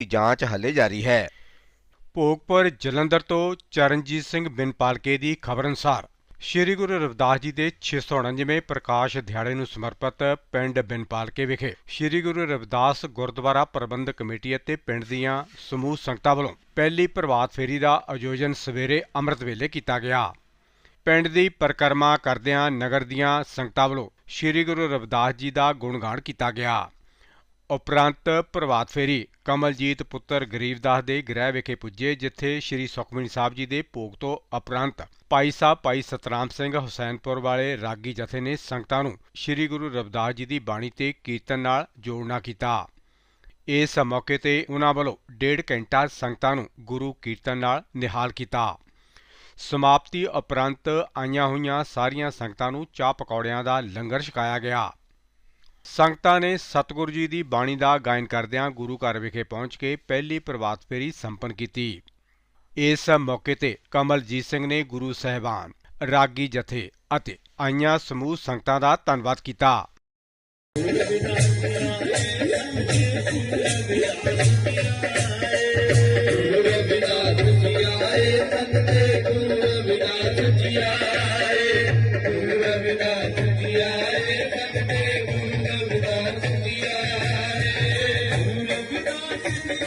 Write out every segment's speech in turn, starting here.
ਦੀ ਜਾਂਚ ਹਲੇ ਜਾਰੀ ਹੈ। ਭੋਗਪੁਰ ਜਲੰਧਰ ਤੋਂ ਚਰਨਜੀਤ ਸਿੰਘ ਬਿਨਪਾਲਕੇ ਦੀ ਖਬਰ ਅਨੁਸਾਰ ਸ੍ਰੀ ਗੁਰੂ ਰਵਿਦਾਸ ਜੀ ਦੇ 649ਵੇਂ ਪ੍ਰਕਾਸ਼ ਦਿਹਾੜੇ ਨੂੰ ਸਮਰਪਿਤ ਪਿੰਡ ਬਿਨਪਾਲਕੇ ਵਿਖੇ ਸ੍ਰੀ ਗੁਰੂ ਰਵਿਦਾਸ ਗੁਰਦੁਆਰਾ ਪ੍ਰਬੰਧਕ ਕਮੇਟੀ ਅਤੇ ਪਿੰਡ ਦੀਆਂ ਸਮੂਹ ਸੰਗਤਾਂ ਵੱਲੋਂ ਪਹਿਲੀ ਪ੍ਰਭਾਤ ਫੇਰੀ ਦਾ ਆਯੋਜਨ ਸਵੇਰੇ ਅੰਮ੍ਰਿਤ ਵੇਲੇ ਕੀਤਾ ਗਿਆ। ਪਿੰਡ ਦੀ ਪਰਿਕਰਮਾ ਕਰਦਿਆਂ ਨਗਰ ਦੀਆਂ ਸੰਗਤਾਂ ਵੱਲੋਂ ਸ੍ਰੀ ਗੁਰੂ ਰਵਿਦਾਸ ਜੀ ਦਾ ਗੁਣਗਾਨ ਕੀਤਾ ਗਿਆ। ਉਪਰੰਤ ਪ੍ਰਭਾਤ ਫੇਰੀ, ਕਮਲਜੀਤ ਪੁੱਤਰ ਗਰੀਬਦਾਸ ਦੇ ਗ੍ਰਹਿ ਵਿਖੇ ਪੁੱਜੇ, ਜਿੱਥੇ ਸ੍ਰੀ ਸੁਖਮਨੀ ਸਾਹਿਬ ਜੀ ਦੇ ਭੋਗ ਤੋਂ ਉਪਰੰਤ ਭਾਈ ਸਾਹਿਬ, ਭਾਈ ਸਤਨਾਮ ਸਿੰਘ ਹੁਸੈਨਪੁਰ ਵਾਲੇ ਰਾਗੀ ਜਥੇ ਨੇ ਸੰਗਤਾਂ ਨੂੰ ਸ੍ਰੀ ਗੁਰੂ ਰਵਿਦਾਸ ਜੀ ਦੀ ਬਾਣੀ ਤੇ ਕੀਰਤਨ ਨਾਲ ਜੋੜਨਾ ਕੀਤਾ। ਇਸ ਮੌਕੇ ਤੇ ਉਹਨਾਂ ਵੱਲੋਂ ਡੇਢ ਘੰਟਾ ਸੰਗਤਾਂ ਨੂੰ ਗੁਰੂ ਕੀਰਤਨ ਨਾਲ ਨਿਹਾਲ ਕੀਤਾ। ਸਮਾਪਤੀ ਉਪਰੰਤ ਆਈਆਂ ਹੋਈਆਂ ਸਾਰੀਆਂ ਸੰਗਤਾਂ ਨੂੰ ਚਾਹ ਪਕੌੜਿਆਂ ਦਾ ਲੰਗਰ ਛਕਾਇਆ ਗਿਆ। ਸੰਗਤਾਂ ਨੇ ਸਤਿਗੁਰੂ ਜੀ ਦੀ ਬਾਣੀ ਦਾ ਗਾਇਨ ਕਰਦਿਆਂ ਗੁਰੂ ਘਰ ਵਿਖੇ ਪਹੁੰਚ ਕੇ ਪਹਿਲੀ ਪ੍ਰਭਾਤ ਫੇਰੀ ਸੰਪੰਨ ਕੀਤੀ। ਇਸ ਮੌਕੇ ਤੇ ਕਮਲਜੀਤ ਸਿੰਘ ਨੇ ਗੁਰੂ ਸਹਿਬਾਨ, ਰਾਗੀ ਜਥੇ ਅਤੇ ਆਈਆਂ ਸਮੂਹ ਸੰਗਤਾਂ ਦਾ ਧੰਨਵਾਦ ਕੀਤਾ। ਗੁਰੂ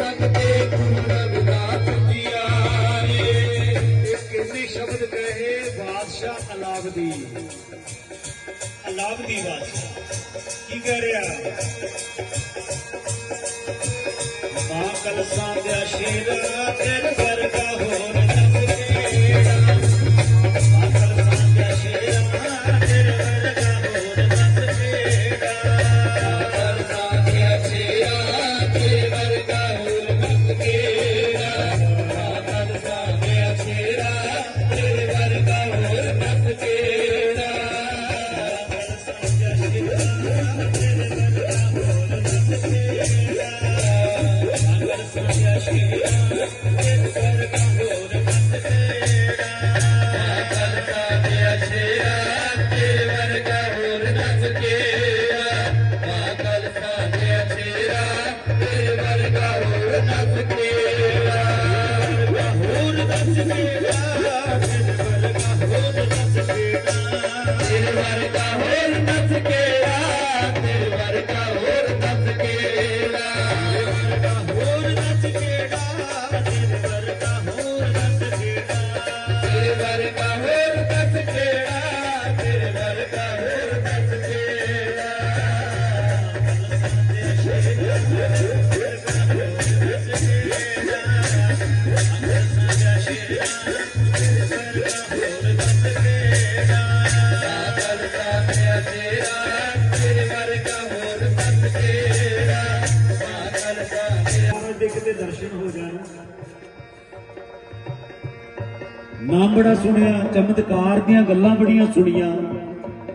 ਆਏ। ਸੰਗ ਕੇ ਗੁਰੂ ਰਵਿਦਾਸ ਜੀ ਆਏ ਇੱਕ ਬਾਦਸ਼ਾਹ। ਕੀ ਕਹਿ ਰਿਹਾ? ਮਾਂ ਕਲਸਾਂ ਦਾ ਸ਼ੇਰ ਤੇਰੇ ਵਰਗਾ ਦੇ ਦਰਸ਼ਨ ਹੋ ਜਾਣ ਨਾਮ ਬੜਾ ਸੁਣਿਆ, ਚਮਤਕਾਰ ਦੀਆਂ ਗੱਲਾਂ ਬੜੀਆਂ ਸੁਣੀਆਂ,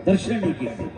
ਦਰਸ਼ਨ ਨਹੀਂ ਕੀਤੇ।